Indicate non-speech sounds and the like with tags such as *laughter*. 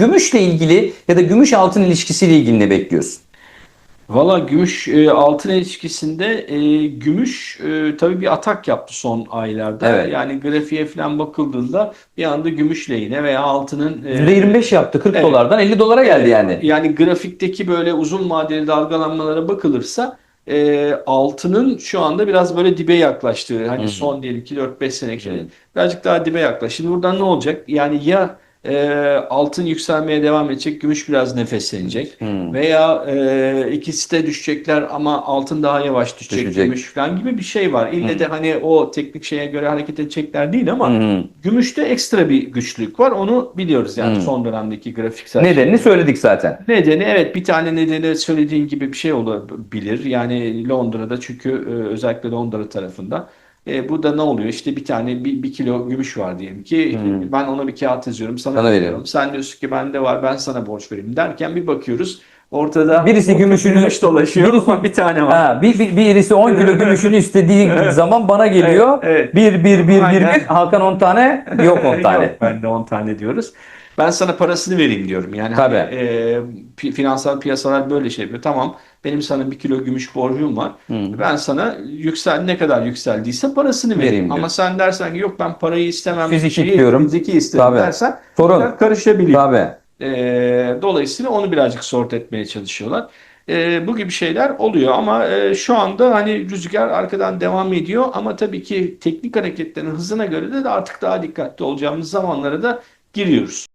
gümüşle ilgili ya da gümüş altın ilişkisiyle ilgili ne bekliyorsun? Valla gümüş e, altın ilişkisinde e, gümüş e, tabii bir atak yaptı son aylarda. Evet. Yani grafiğe falan bakıldığında bir anda gümüş lehine veya altının e, %25 yaptı 40 Evet. dolardan 50 dolara geldi yani. Yani grafikteki böyle uzun vadeli dalgalanmalara bakılırsa e, altının şu anda biraz böyle dibe yaklaştığı hani Hı. son diyelim ki 4-5 sene içinde Evet. birazcık daha dibe yaklaştı. Şimdi buradan ne olacak? Yani ya e, altın yükselmeye devam edecek, gümüş biraz nefeslenecek. Hmm. Veya e, ikisi de düşecekler ama altın daha yavaş düşecek, Düşecek. gümüş falan gibi bir şey var. İlle de hani o teknik şeye göre hareket edecekler değil ama Hı. gümüşte ekstra bir güçlük var. Onu biliyoruz yani Hı. son dönemdeki grafiksel Nedenini söyledik zaten. Nedeni evet bir tane nedeni söylediğin gibi bir şey olabilir. Yani Londra'da çünkü e, özellikle Londra tarafında. E, burada ne oluyor? İşte bir tane bir, bir kilo gümüş var diyelim ki Hmm. ben ona bir kağıt yazıyorum sana, Sana veriyorum. veriyorum. Sen diyorsun ki bende var ben sana borç vereyim derken bir bakıyoruz ortada Birisi gümüşünü- gümüş dolaşıyor ama bir tane var. Ha, bir, bir, birisi 10 kilo gümüşünü istediği *laughs* zaman bana geliyor. Evet, evet. Bir, bir, bir, bir, Aynen. bir. Hakan 10 tane, *laughs* yok 10 tane. Yok, ben de 10 tane diyoruz. Ben sana parasını vereyim diyorum. Yani Tabii. hani, e, finansal piyasalar böyle şey yapıyor. Tamam benim sana bir kilo gümüş borcum var. Hı. Ben sana yüksel ne kadar yükseldiyse parasını vereyim. Vereyim diyor. Ama sen dersen ki yok ben parayı istemem. Fiziki şeyi, istiyorum. Fiziki isterim Tabii. dersen Sorun. karışabiliyor. Tabii. E, dolayısıyla onu birazcık sort etmeye çalışıyorlar. E, bu gibi şeyler oluyor ama e, şu anda hani rüzgar arkadan devam ediyor ama tabii ki teknik hareketlerin hızına göre de artık daha dikkatli olacağımız zamanlara da giriyoruz.